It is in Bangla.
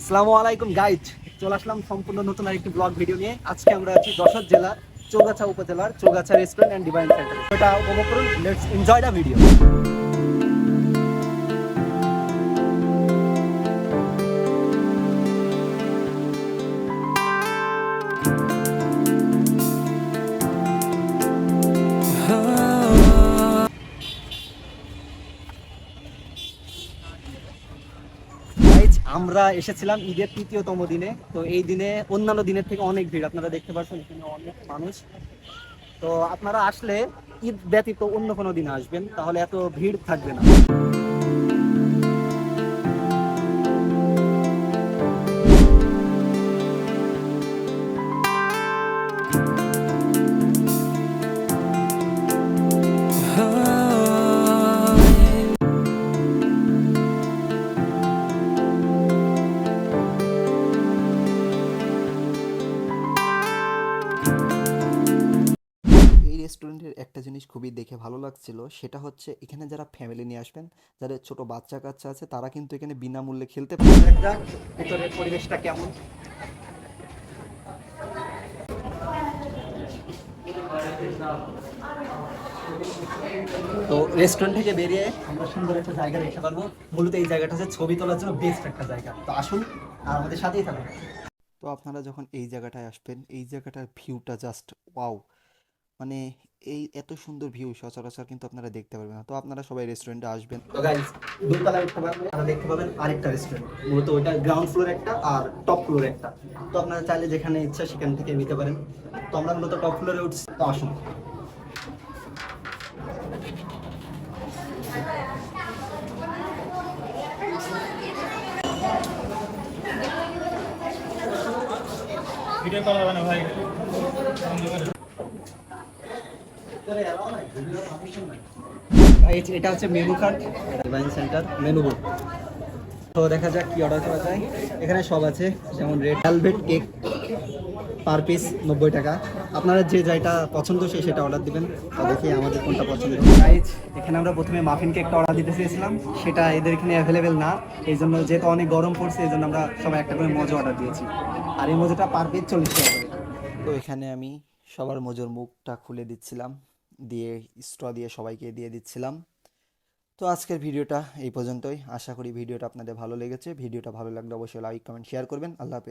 আসসালামু আলাইকুম গাইড চলে আসলাম সম্পূর্ণ নতুন আরেকটি ব্লগ ভিডিও নিয়ে। আজকে আমরা আছি যশোর জেলার চৌগাছা উপজেলার Chaugachha restaurant and divine centre এটা উপভোগ করুন। Let's enjoy the video Guys, আমরা এসেছিলাম ঈদের তৃতীয়তম দিনে, তো এই দিনে, অন্যান্য দিনের থেকে অনেক ভিড়। আপনারা দেখতে পাচ্ছেন এখানে অনেক মানুষ। তো আপনারা আসলে ঈদ ব্যতীত অন্য কোনো দিনে আসবেন, তাহলে এত ভিড় থাকবে না। রেস্টুরেন্টের একটা জিনিস খুবই দেখে ভালো লাগছিল সেটা হচ্ছে এখানে যারা ফ্যামিলি নিয়ে আসবেন যাদের ছোট বাচ্চা কাচ্চা আছে তারা কিন্তু এখানে বিনামূল্যে খেলতে পারে। ভেতরের পরিবেশটা কেমন? তো রেস্টুরেন্ট থেকে বেরিয়ে আমরা সুন্দর একটা জায়গা দেখতে পারব। মূলত এই জায়গাটা হচ্ছে ছবি তোলার জন্য বেস্ট একটা জায়গা। তো আসুন আর আমাদের সাথেই থাকুন। তো আপনারা যখন এই জায়গাটায় আসবেন এই জায়গাটার ভিউটা জাস্ট ওয়াও মানে এই এত সুন্দর ভিউ সচরাচর কিন্তু আপনারা দেখতে পারবেন না। তো আপনারা সবাই রেস্টুরেন্টে আসবেন। তো গাইজ দোতলায় উঠতে পারবেন আপনারা দেখতে পাবেন আরেকটা রেস্টুরেন্ট মূলত ওইটা গ্রাউন্ড ফ্লোর একটা আর টপ ফ্লোর একটা। তো আপনারা চাইলে যেখানে ইচ্ছা সেখান থেকে নিতে পারেন। তো আমরা মূলত টপ ফ্লোরে উঠছি। তো আসুন। ভিডিও করা যাবে না ভাই। এটা হচ্ছে menu card divine centre menu book তো দেখা যাক কি অর্ডার করা যায়। এখানে সব আছে যেমন red velvet cake per piece নব্বই টাকা। আপনারা যে যেটা পছন্দ সেই সেটা অর্ডার দিবেন। তো দেখি আমাদের কোনটা পছন্দ। গাইজ এখানে আমরা প্রথমে মাফিন কেকটা অর্ডার দিতে চেয়েছিলাম। সেটা এদের এখানে অ্যাভেলেবেল না। এই জন্য যেহেতু অনেক গরম পড়ছে এই জন্য আমরা সবাই একটা করে মজা অর্ডার দিয়েছি। আর এই মজাটা পার পিস চল্লিশ টাকা তো এখানে আমি সবার মজুর মুখটা খুলে দিচ্ছিলাম। দিয়ে স্ট্র দিয়ে সবাইকে দিয়ে দিচ্ছিলাম। তো আজকের ভিডিওটা এই পর্যন্তই। আশা করি ভিডিওটা আপনাদের ভালো লেগেছে। ভিডিওটা ভালো লাগলে অবশ্যই লাইক কমেন্ট শেয়ার করবেন। আল্লাহ হাফেজ।